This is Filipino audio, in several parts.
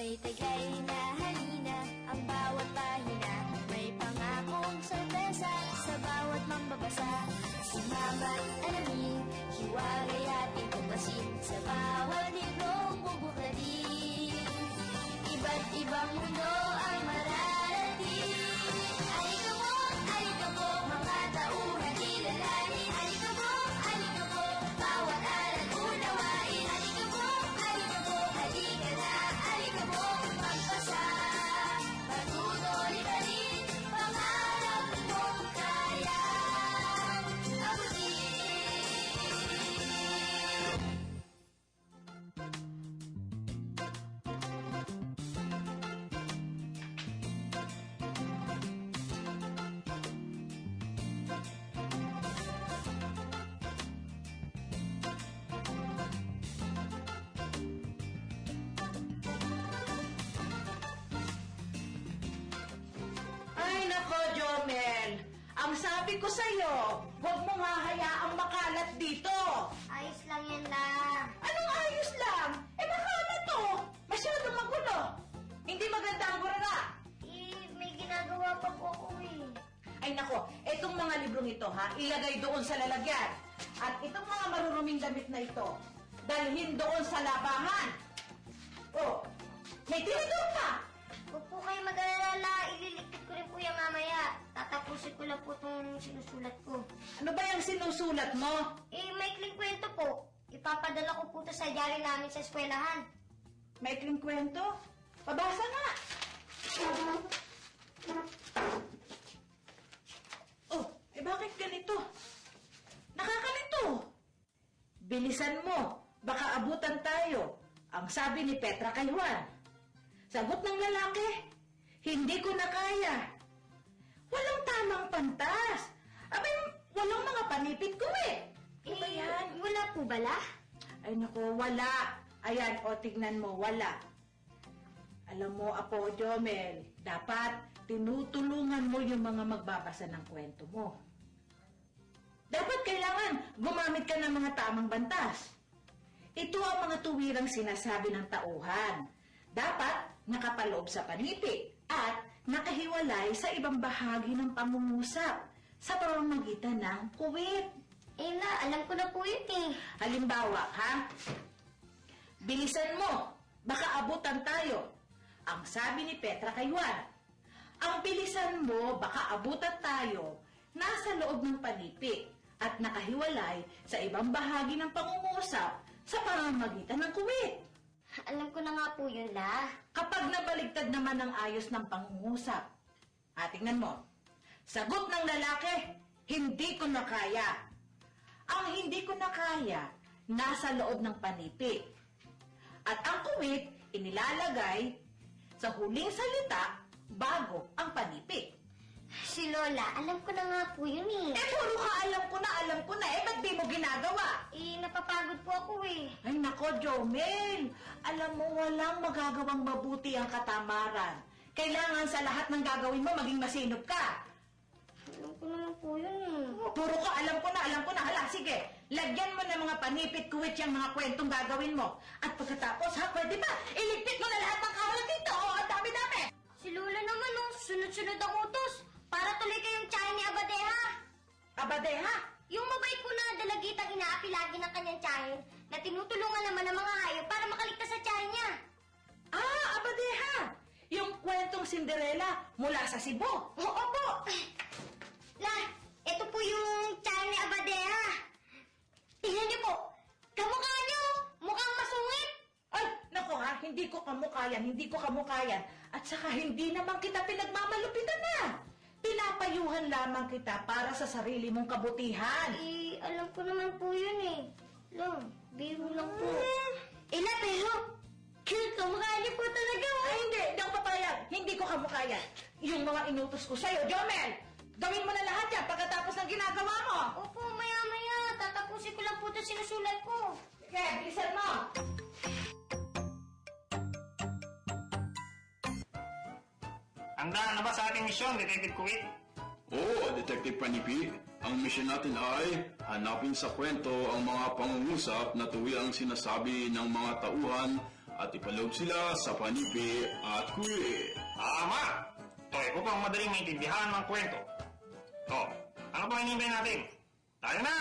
May taglay na sabi ko sa'yo, huwag mong hahayaang makalat dito. Ayos lang yan lang Anong ayos lang? Eh, makalat to. Masyadong magulo. Hindi maganda ang burara. Eh, may ginagawa pa po ako eh Ay, nako, itong mga librong ito, ha, ilagay doon sa lalagyan. At itong mga maruruming damit na ito, dalhin doon sa labahan. Oh, may tinidor ka. Huwag po kayo mag-alala, ililigpit ko rin po yung mamaya. Tatapusin ko lang po itong sinusulat ko. Ano ba yung sinusulat mo? Eh, maikling kwento po. Ipapadala ko po ito sa diary namin sa eskwelahan. May ikling kwento? Pabasa nga. Oh, eh bakit ganito? Nakakalito. Bilisan mo, baka abutan tayo. Ang sabi ni Petra kay Juan. Sagot ng lalaki, hindi ko na kaya. Pantas. Abay, walang mga panipit ko eh. Ano ba yan? Wala po bala? Ay nako, wala. Ayan, o tignan mo, wala. Alam mo, Apo Jomel, dapat tinutulungan mo yung mga magbabasa ng kwento mo. Dapat kailangan gumamit ka ng mga tamang bantas. Ito ang mga tuwirang sinasabi ng tauhan. Dapat nakapaloob sa paniti at nakahiwalay sa ibang bahagi ng pangungusap sa pamamagitan ng kuwit. Eh na, alam ko na po yun eh. Halimbawa, ha? Bilisan mo, baka abutan tayo. Ang sabi ni Petra kay Juan. Ang bilisan mo, baka abutan tayo, nasa loob ng panipi at nakahiwalay sa ibang bahagi ng pangungusap sa pamamagitan ng kuwit. Alam ko na nga po yun, La. Kapag nabaligtad naman ang ayos ng pangungusap, ah, tingnan mo, sagot ng lalaki, hindi ko na kaya. Ang hindi ko na kaya, nasa loob ng panipi. At ang kuwit, inilalagay sa huling salita bago ang panipi. Si Lola, alam ko na nga po yun eh. Eh, puro ka alam ko na, alam ko na. Eh, ba't di mo ginagawa? Eh, napapagod po ako eh. Ay nako, Jomel. Alam mo, walang magagawang mabuti ang katamaran. Kailangan sa lahat ng gagawin mo, maging masinop ka. Alam ko naman po yun eh. Puro ka, alam ko na, alam ko na. Hala, sige. Lagyan mo ng mga panipit kuwit yung mga kwentong gagawin mo. At pagkatapos, ha, pwede ba? Iligpit mo na lahat ng kawalan dito. Oh, ang dami-dami. Si Lola naman oh, sunod-sunod ang utos. Para tuloy kayong tiyahin ni Abadeha. Abade, ha? Yung mabait ko na dalagitang inaapi lagi ng kanyang tiyahin na tinutulungan naman ng mga hayop para makaligtas sa tiyahin niya. Ah, abade, ha? Yung kwentong Cinderella mula sa Cebu. Oo po. La, ito po yung tiyahin ni Abadeha. Tingnan niyo po. Kamukha niyo. Mukhang masungit. Ay, nako ha, hindi ko kamukayan, hindi ko kamukayan. At saka hindi naman kita pinagmamalupitan na. Pinapayuhan lamang kita para sa sarili mong kabutihan. Eh, alam ko naman po yun eh. Lang, biro lang po. Eh na, pero, cute kamukha niyo po talaga. oh. Ay, hindi, hindi ako papayag. Hindi ko kamukayan. Yung mga inutos ko sa'yo, Jomel, gawin mo na lahat yan pagkatapos ng ginagawa mo. Opo, maya-maya. Tatapusin ko lang po ito sinusulat ko. Sige, bilisan mo. Handa na ba sa ating misyon, Detective Kuwait? Oo, Detective Panipi. Ang mission natin ay hanapin sa kwento ang mga pangungusap na tuwi ang sinasabi ng mga tauhan at ipaloob sila sa panipi at kuwi. Tama! O, ito pang madaling maintindihan ng kwento. O, ano ba hinihintay natin? Tayo na!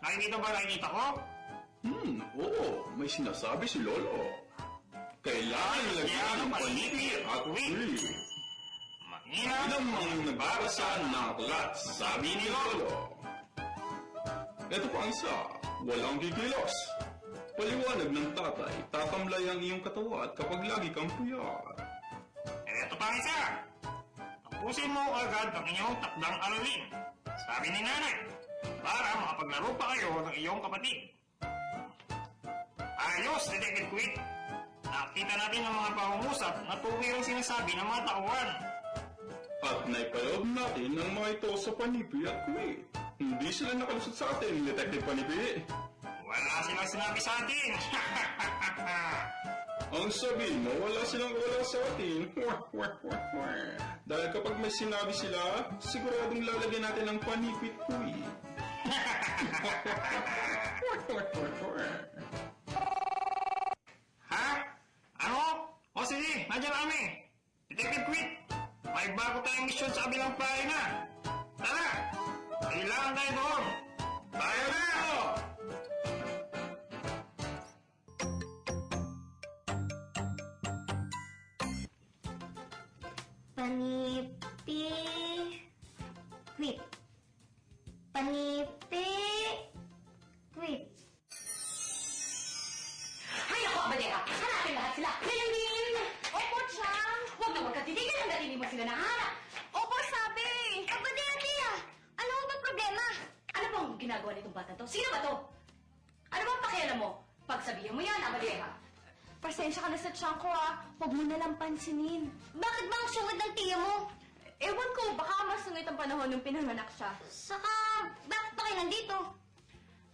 Nakikita ba nakikita ko? Hmm, oo, may sinasabi si Lolo. Kailangan lagyan ng panipi at kuwi. Mainam Ilang mga nagbabasa ng aklat, sabi ni Lolo. Ito pa ang isa, walang kikilos. Paliwanag ng tatay, tatamlay ang iyong katawan kapag lagi kang puyat. Eto pa ang isa. Tapusin mo agad ang iyong takdang aralin. Sabi ni nanay, para makapaglaro pa kayo ng iyong kapatid. Ayos, Detective Quick. Nakita natin ang mga pangungusap na tuwirang sinasabi ng mga tauhan. At naipaloob natin ang mga ito sa panipi at kuwi. Hindi sila nakalusot sa atin, Detective Panipi. Wala silang sinabi sa atin. Ang sabi mo, wala silang wala sa atin. Dahil kapag may sinabi sila, siguradong lalagyan natin ng panipit kuwi. Wah, sa kabilang pahay na. Tara! Kailangan tayo doon. Tayo na! Panipi... Quit. Panipi... Abadera! Pasensya ka na sa tiyan ko ah. Huwag mo na lang pansinin. Bakit ba ang sungit ng tiya mo? Ewan ko, baka masungit ang panahon nung pinanganak siya. Saka, bakit pa kayo nandito?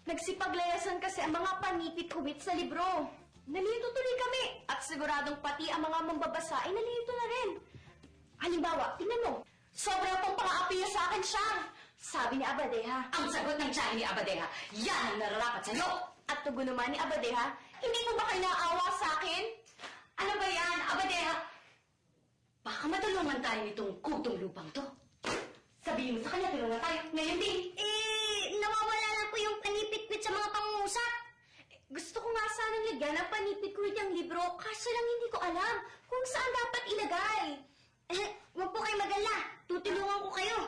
Nagsipaglayasan kasi ang mga panipit kumit sa libro. Nalito tuloy kami. At siguradong pati ang mga mambabasa ay nalito na rin. Halimbawa, tingnan mo. Sobrang pong pang-aapi niya sa akin siya. Sabi ni Abadeha. Ang sagot ng tiyahin ni Abadera, yan ang nararapat sa'yo! At tugon naman ni Abadeha, hindi mo ba kayo naawa sa akin? Ano ba yan, Abadera? Baka matulungan tayo nitong kutong lupang to. Sabihin mo sa kanya, tulungan tayo. Ngayon din. Eh, nawawala na po yung panipit-pit sa mga pangungusap. Gusto ko nga sanang lagyan ng panipit ko yung libro, kaso lang hindi ko alam kung saan dapat ilagay. Eh, huwag po kayo magala. Tutulungan ko kayo.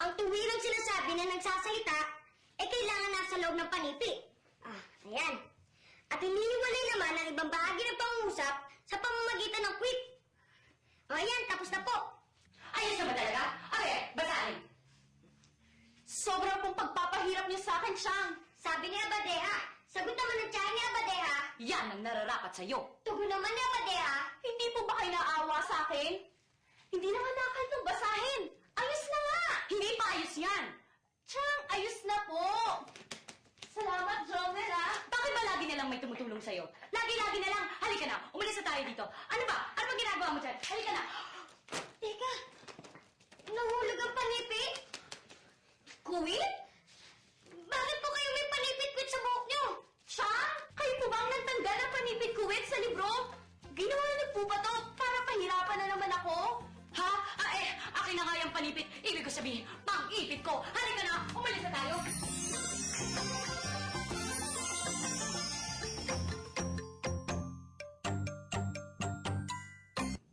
Ang tuwirang sinasabi na nagsasalita, loob ng panipi. Ah, ayan. At hinihiwalay naman ang ibang bahagi ng pangungusap sa pamamagitan ng quip. O ayan, tapos na po. Ayos na ba talaga? Okay, basahin. Sobrang pong pagpapahirap niyo sa akin, Siyang. Sabi ni Abadeha, sagot naman ng tiyahin ni Abadeha, Yan ang nararapat sa'yo. tugon naman ni Abadeha, Hindi po ba kayo naawa sa akin? Hindi naman nakal itong basahin. Ayos na nga. Hindi pa ayos yan. Chang, ayos na po. Salamat, Jomel, ah. Bakit ba lagi na lang may tumutulong sa'yo? Lagi-lagi na lang. Halika na, umalis na tayo dito. Ano ba? Ano ba ginagawa mo dyan? Halika na. Teka,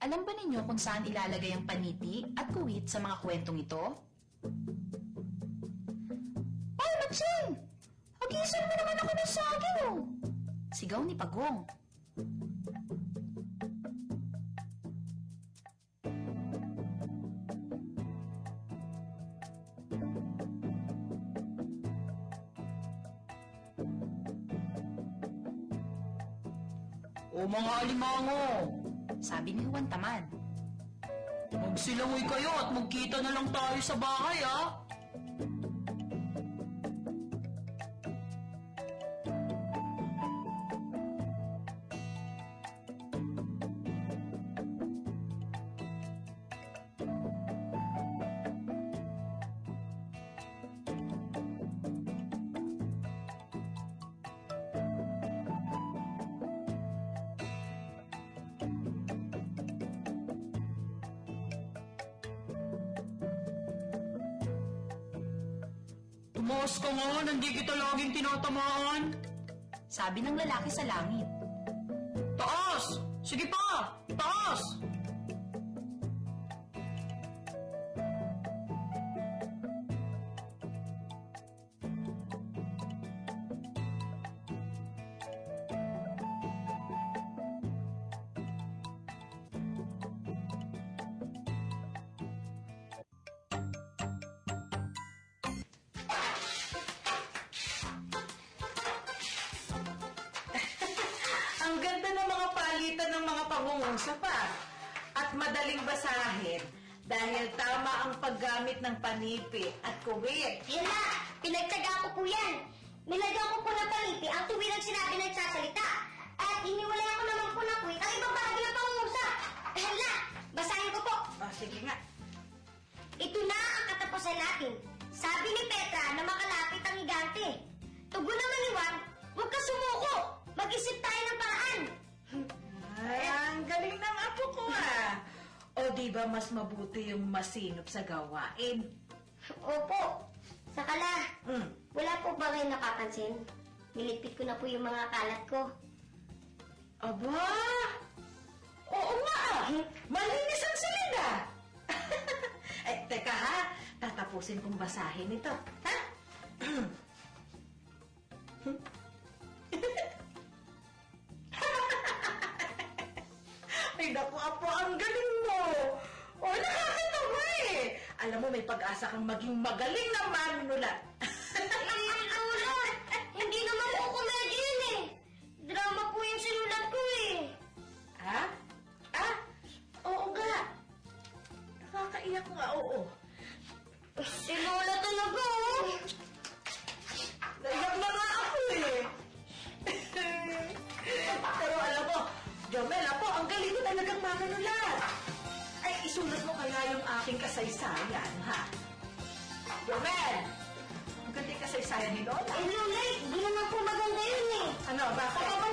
Alam ba ninyo kung saan ilalagay ang paniti at kuwit sa mga kwentong ito? Ay, Matsin! Hagisan mo naman ako ng saging, oh! Sigaw ni Pagong. O mga alimango! Sabi ni Juan Taman. Magsilangoy kayo at magkita na lang tayo sa bahay, ah! Tumaas ka nga, hindi kita laging tinatamaan. Sabi ng lalaki sa langit. Taas! Sige pa! Taas! Palitan ng mga pangungusap ah. At madaling basahin dahil tama ang paggamit ng panipi at kuwit. Hala, pinagtsaga ko po yan. Nilagyan ko po ng palipi ang tuwirang sinabi ng nagsasalita. At iniwalay ako naman po ng kwit ang ibang bahagi ng pangungusap. Hala, basahin ko po. O, sige nga. Ito na ang katapusan natin. Sabi ni Petra na makalapit ang higante. Tugon naman ni Juan, huwag ka sumuko. Mag-isip tayo ng paraan. Ay, ang galing ng apo ko ah. O di ba mas mabuti yung masinop sa gawain? Opo. Sakala, Hmm. wala po ba kayo napapansin? Nilipit ko na po yung mga kalat ko. Aba! Oo nga ah. Malinis ang salida. eh, teka ha. Tatapusin kong basahin ito. Ha? pag-asa kang maging magaling na manunulat. Eh, Lola, hindi naman po komedya yun eh. Drama po yung sinulat ko eh. ha? Ah? Oo nga. Nakakaiyak nga, oo. Si Lola talaga oh. Naiyak na nga ako eh. Pero alam mo, Jomel, ako, ang galing mo talagang manunulat. Isulat mo kaya yung aking kasaysayan, ha? Jomel! Ang ganda yung kasaysayan ni Lola. Eh Lola, hindi naman po maganda yun eh. Ano, bakit? Baka